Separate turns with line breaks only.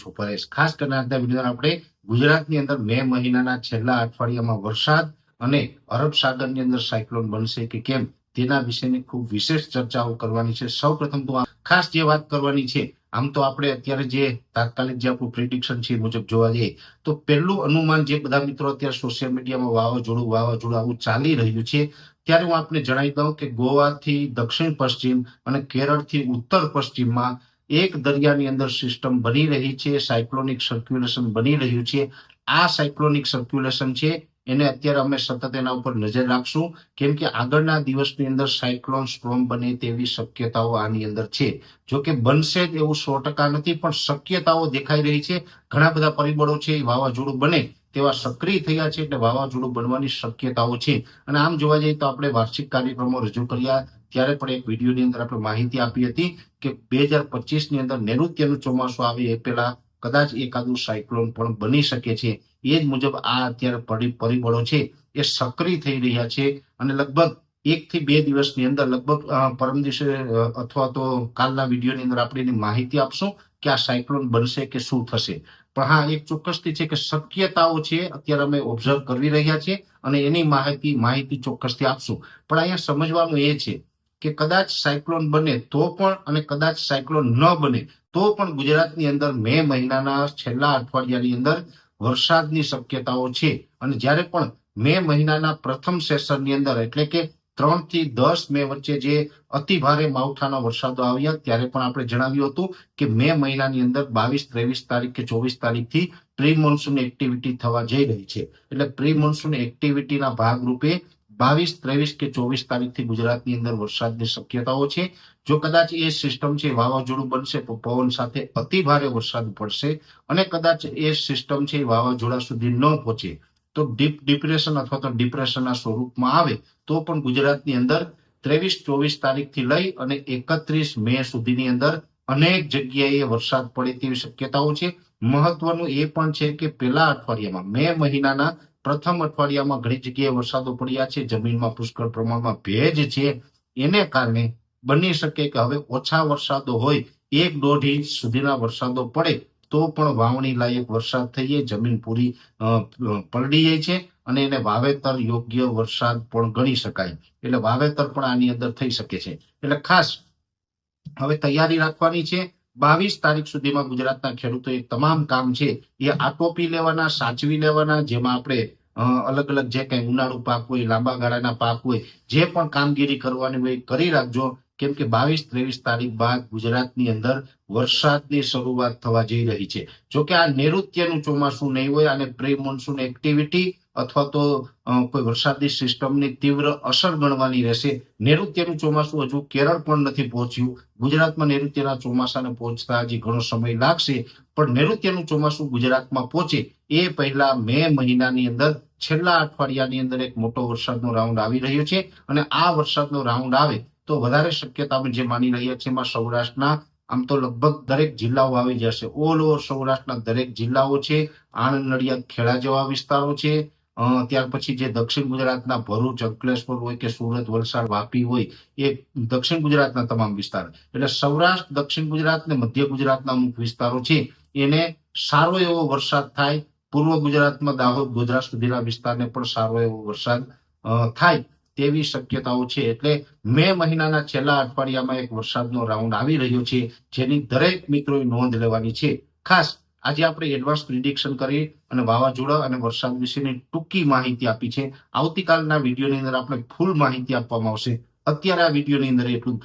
છું પરેશ ખાસ કરીને આજના વીડિયો આપણે ગુજરાતની અંદર મે મહિનાના છેલ્લા અઠવાડિયામાં વરસાદ અને અરબ સાગરની અંદર સાયક્લોન બનશે કે કેમ તેના વિશેની ખૂબ વિશેષ ચર્ચાઓ કરવાની છે. સૌ પ્રથમ તો ખાસ જે વાત કરવાની છે, આમ તો આપણે અત્યારે જે તાત્કાલિક જે આપણું પ્રિડિક્શન છે એ મુજબ જોવા જઈએ, તો પહેલું અનુમાન જે બધા મિત્રો અત્યારે સોશિયલ મીડિયામાં વાવાઝોડું વાવાઝોડું આવું ચાલી રહ્યું છે, ત્યારે હું આપને જણાવી દઉં કે ગોવાથી દક્ષિણ પશ્ચિમ અને કેરળથી ઉત્તર પશ્ચિમમાં એક દરિયાની અંદર સિસ્ટમ બની રહી છે સાયક્લોનિક સર્ક્યુલેશન બની રહ્યું છે. આ સાયક્લોનિક સર્ક્યુલેશન છે, એને અત્યારે અમે સતત એના ઉપર નજર રાખશું. કેમ કે આગળના દિવસની અંદર સાયક્લોન સ્ટ્રોમ બને તેવી શક્યતાઓ આની અંદર છે. જો કે બનશે જ એવું સો ટકા નથી, પણ શક્યતાઓ દેખાઈ રહી છે. ઘણા બધા પરિબળો છે એ વાવાઝોડું બને. તેવા સક્રિય થયા છે એટલે વાવાઝોડું બનવાની શક્યતાઓ છે. અને આમ જોવા જઈએ તો આપણે વાર્ષિક કાર્યક્રમો રજૂ કર્યા. ત્યારે પણ એક વિડીયોની અંદર આપણે માહિતી આપી હતી કે બે હજાર પચીસની અંદર નૈઋત્યનું ચોમાસું આવે એ પહેલા કદાચ એકાદું સાયક્લોન પણ બની શકે છે. એ જ મુજબ આ અત્યારે પરી- પરિબળો છે એ સક્રિય થઈ રહ્યા છે. અને લગભગ એક થી બે દિવસની અંદર લગભગ પરમ દિવસે અથવા તો કાલના વિડીયોની અંદર આપણે એની માહિતી આપશું. કે આ સાયક્લોન બનશે કે શું થશે? પણ હા, એક ચોક્કસથી છે કે શક્યતાઓ છે, અત્યારે અમે ઓબ્ઝર્વ કરી રહ્યા છીએ અને એની માહિતી માહિતી ચોક્કસથી આપશું. પણ અહીંયા સમજવાનું એ છે કે કદાચ સાયક્લોન બને તો પણ અને કદાચ સાયક્લોન ન બને તો પણ ગુજરાતની અંદર મે મહિનાના છેલ્લા અઠવાડિયાની અંદર વરસાદની શક્યતાઓ છે. અને જ્યારે પણ મે મહિનાના પ્રથમ સેશનની અંદર, એટલે કે ત્રણથી દસ મે વચ્ચે જે અતિ ભારે માવઠાના વરસાદો આવ્યા, ત્યારે પણ આપણે જણાવ્યું હતું કે મે મહિનાની અંદર બાવીસ, ત્રેવીસ તારીખ કે ચોવીસ તારીખથી પ્રી મોન્સૂન એક્ટિવિટી થવા જઈ રહી છે. એટલે પ્રી મોન્સૂન એક્ટિવિટીના ભાગરૂપે બાવીસ, ત્રેવીસ કે ચોવીસ તારીખથી ગુજરાતની અંદર વરસાદની શક્યતાઓ છે. જો કદાચ એ સિસ્ટમ છે વાવાઝોડું બનશે તો પવન સાથે અતિ ભારે વરસાદ પડશે અને કદાચ એ સિસ્ટમ છે વાવાઝોડા સુધી ન પહોંચે. તો ડીપ ડિપ્રેશન અથવા તો ડિપ્રેશનના સ્વરૂપમાં આવે તો પણ ગુજરાતની અંદર ત્રેવીસ, ચોવીસ તારીખથી લઈ અને એકત્રીસ મે સુધીની અંદર અનેક જગ્યાએ વરસાદ પડે તેવી શક્યતાઓ છે. મહત્વનું એ પણ છે કે પેલા અઠવાડિયામાં, મે મહિનાના પ્રથમ અઠવાડિયામાં ઘણી જગ્યાએ વરસાદો પડ્યા છે. જમીનમાં પુષ્કળ પ્રમાણમાં ભેજ છે. એને કારણે બની શકે કે હવે ઓછા વરસાદો હોય, એક દોઢ ઇંચ સુધીના વરસાદો પડે તો પણ વાવણી લાયક વરસાદ થઈએ જમીન પૂરી અ, જાય છે અને એને વાવેતર યોગ્ય વરસાદ પણ ગણી શકાય. એટલે વાવેતર પણ આની અંદર થઈ શકે છે. એટલે ખાસ હવે તૈયારી રાખવાની છે. બાવીસ તારીખ સુધીમાં ગુજરાતના ખેડૂતોએ તમામ કામ છે એ આટોપી લેવાના સાચવી લેવાના જેમાં આપણે અલગ અલગ જે કઈ ઉનાળુ પાક હોય લાંબા ગાળાના પાક હોય જે પણ કામગીરી કરવાની હોય કરી રાખજો. કેમ કે બાવીસ ત્રેવીસ તારીખ બાદ ગુજરાતની અંદર વરસાદની શરૂઆત થવા જઈ રહી છે. જોકે આ નૈઋત્યનું ચોમાસું નહીં હોય અને પ્રી મોન્સૂન એક્ટિવિટી અથવા તો કોઈ વરસાદની સિસ્ટમની તીવ્ર અસર ગણવાની રહેશે. નૈઋત્યનું ચોમાસું હજુ કેરળ પણ નથી પહોંચ્યું. ગુજરાતમાં નૈઋત્યના ચોમાસાને પહોંચતા હજી ઘણો સમય લાગશે, પણ નૈઋત્યનું ચોમાસું ગુજરાતમાં પહોંચે એ પહેલા મે મહિનાની અંદર છેલ્લા અઠવાડિયાની અંદર એક મોટો વરસાદનો રાઉન્ડ આવી રહ્યો છે અને આ વરસાદનો રાઉન્ડ આવે તો વધારે શક્યતા અમે જે માની રહ્યા છીએ એમાં સૌરાષ્ટ્રના, આમ તો લગભગ દરેક જિલ્લાઓ આવી જશે. ઓલ ઓવર સૌરાષ્ટ્રના દરેક જિલ્લાઓ છે, આણંદ, નડિયાદ, ખેડા જેવા વિસ્તારો છે. ત્યાર પછી જે દક્ષિણ ગુજરાતના ભરૂચ, અંકલેશ્વર હોય કે સુરત, વલસાડ, વાપી હોય, એ દક્ષિણ ગુજરાતના તમામ વિસ્તાર. એટલે સૌરાષ્ટ્ર, દક્ષિણ ગુજરાત ને મધ્ય ગુજરાતના અમુક વિસ્તારો છે, એને સારો એવો વરસાદ થાય. પૂર્વ ગુજરાતમાં દાહોદ, ગોધરા સુધીના વિસ્તારને પણ સારો એવો વરસાદ થાય. તેવી શક્યતાઓ છે એટલે મે મહિનાના છેલ્લા અઠવાડિયામાં એક વરસાદનો રાઉન્ડ આવી રહ્યો છે, જેની દરેક મિત્રોએ નોંધ લેવાની છે. ખાસ આજે આપણે એડવાન્સ પ્રિડિક્શન કરી અને વાવાઝોડા અને વરસાદ વિશેની ટૂંકી માહિતી આપી છે. આવતીકાલના વિડીયોની અંદર આપણે ફૂલ માહિતી આપવામાં આવશે. અત્યારે આ વિડીયોની અંદર એટલું.